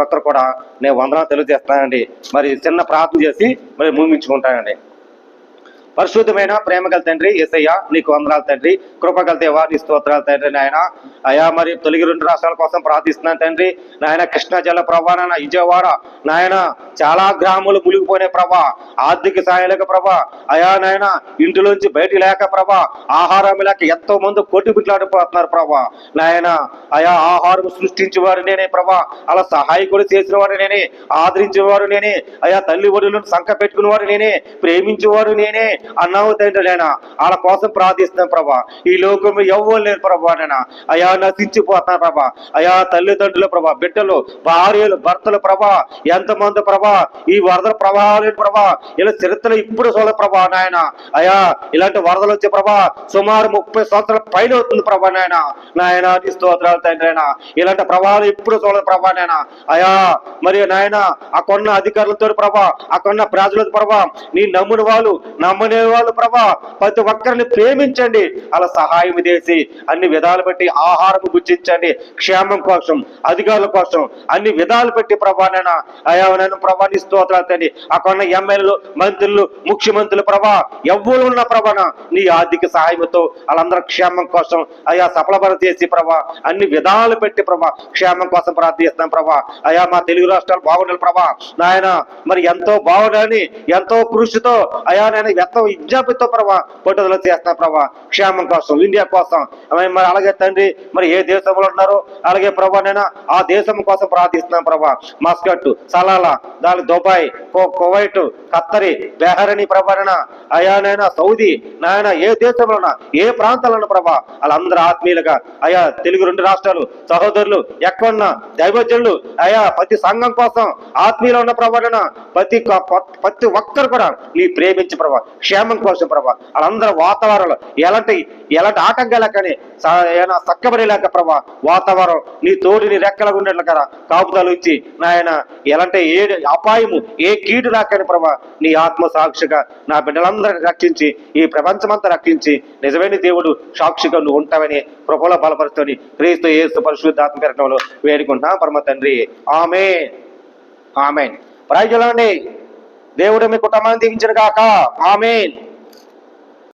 ఒక్కరు కూడా నేను వందనాలు తెలియజేస్తానండి మరి చిన్న ప్రార్థన చేసి మరి ముగించుకుంటానండి. పరిశుద్ధమైన ప్రేమ గల తండ్రి ఎస్ఐయా నీకు వందనాలు తండ్రి. కృపగల దేవా నీ స్తోత్రాలు తండ్రి నాయన. అయా మరి తొలగి రెండు రాష్ట్రాల కోసం ప్రార్థిస్తున్నాను తండ్రి. నాయన కృష్ణా జల ప్రభా నాయన విజయవాడ. నాయన చాలా గ్రామాలు మునిగిపోయిన ప్రభా ఆర్థిక సాయాలేక ప్రభా. అయా నాయన ఇంటిలోంచి బయట లేక ప్రభా ఆహారం లేక ఎంతో మంది కొట్టి బిట్లాడిపోతున్నారు ప్రభా. నాయన అయా ఆహారం సృష్టించేవారు నేనే ప్రభా. అలా సహాయకుడు చేసిన వారు నేనే ఆదరించేవారు నేనే. అయా తల్లి ఒడులను సంఖ పెట్టుకున్న వారు నేనే ప్రేమించేవారు నేనే. అన్నావు తండ్రి వాళ్ళ కోసం ప్రార్థిస్తున్నాను ప్రభా. ఈ లోకంలో ఎవ్వరు లేరు ప్రభా నైనా అయా నశించిపోతాను ప్రభా. అయా తల్లిదండ్రులు ప్రభా బిడ్డలు భార్యలు భర్తలు ప్రభా ఎంతమంది ప్రభా ఈ వరదల ప్రభావాలు ప్రభా? ఇలా చరిత్ర ఇప్పుడు చూడ ప్రభా నాయన. అయా ఇలాంటి వరదలు వచ్చే ప్రభా సుమారు ముప్పై సంవత్సరాల పైన అవుతుంది ప్రభా నాయన. నాయన నీ స్తోత్రాలు తండ్రైనా. ఇలాంటి ప్రభావాలు ఇప్పుడు చూడదు ప్రభా నాయన. అయా మరి నాయన అక్కడున్న అధికారులతో ప్రభా అక్కడున్న ప్రజలతో ప్రభా నీ నమ్ముని వాళ్ళు నమ్మ అనేవాళ్ళు ప్రభా ప్రతి ఒక్కరిని ప్రేమించండి. అలా సహాయం చేసి అన్ని విధాలు పెట్టి ఆహారం గుర్తించండి. క్షేమం కోసం అధికారుల కోసం అన్ని విధాలు పెట్టి ప్రభా నేను అయా నేను ప్రభా నీ అక్కడ ఉన్న ఎమ్మెల్యేలు మంత్రులు ముఖ్యమంత్రులు ప్రభా ఎవరు ఉన్న ప్రభాన నీ ఆర్థిక సహాయంతో వాళ్ళందరూ క్షేమం కోసం అయా సఫలపర చేసి ప్రభా అన్ని విధాలు పెట్టి ప్రభా క్షేమం కోసం ప్రార్థిస్తున్నాం ప్రభా. అయా మా తెలుగు రాష్ట్రాలు బాగుండాలి ప్రభా. నాయన మరి ఎంతో బాగుండాలని ఎంతో కృషితో అయా నేను కోసం విజ్ఞాపితో ప్రభా పట్టుదల చేస్తున్నా ప్రభా. క్షేమం కోసం ఇండియా కోసం. మరి అలాగే తండ్రి మరి ఏ దేశంలో ఉన్నారో అలాగే ప్రభా నేను ఆ దేశం కోసం ప్రార్థిస్తున్నాం ప్రభా. మస్కట్ సలాలా దాని దుబాయ్ కువైట్ ఖత్తరి బెహరని ప్రభాన అయా నాయన సౌదీ నాయన ఏ దేశంలోనా ఏ ప్రాంతాలను ప్రభా వాళ్ళందరూ ఆత్మీయులుగా. అయా తెలుగు రెండు రాష్ట్రాలు సహోదరులు ఎక్కడున్నా దైవజనులు అయా ప్రతి సంఘం కోసం ఆత్మీయులు ఉన్న ప్రభాన ప్రతి ప్రతి ఒక్కరు కూడా నీ ప్రేమించి ప్రభా క్షేమం కోసం ప్రభా. వాళ్ళందరూ వాతావరణంలో ఎలాంటి ఎలాంటి ఆటంకాల కానీ ఏమైనా సక్కబడి లేక ప్రభా వాతావరణం నీ తోడిని నీ రెక్కల ఉండేట్లు కదా కాపుతాలు ఇచ్చి నాయన ఎలాంటి ఏ అపాయము ఏ కీడు రాకని ప్రభా నీ ఆత్మ సాక్షిగా నా బిడ్డలందరినీ రక్షించి ఈ ప్రపంచమంతా రక్షించి నిజమైన దేవుడు సాక్షిగా నువ్వు ఉంటావని కృపలో బలపరుచుకొని క్రీస్తు యేసు పరిశుద్ధాత్మ పెరగడంలో వేడుకుంటున్నా. పరమ తండ్రి. ఆమె ఆమె ప్రజలండి దేవుడు మీ కుటుంబాన్ని దీవించిన కాక ఆమెన్.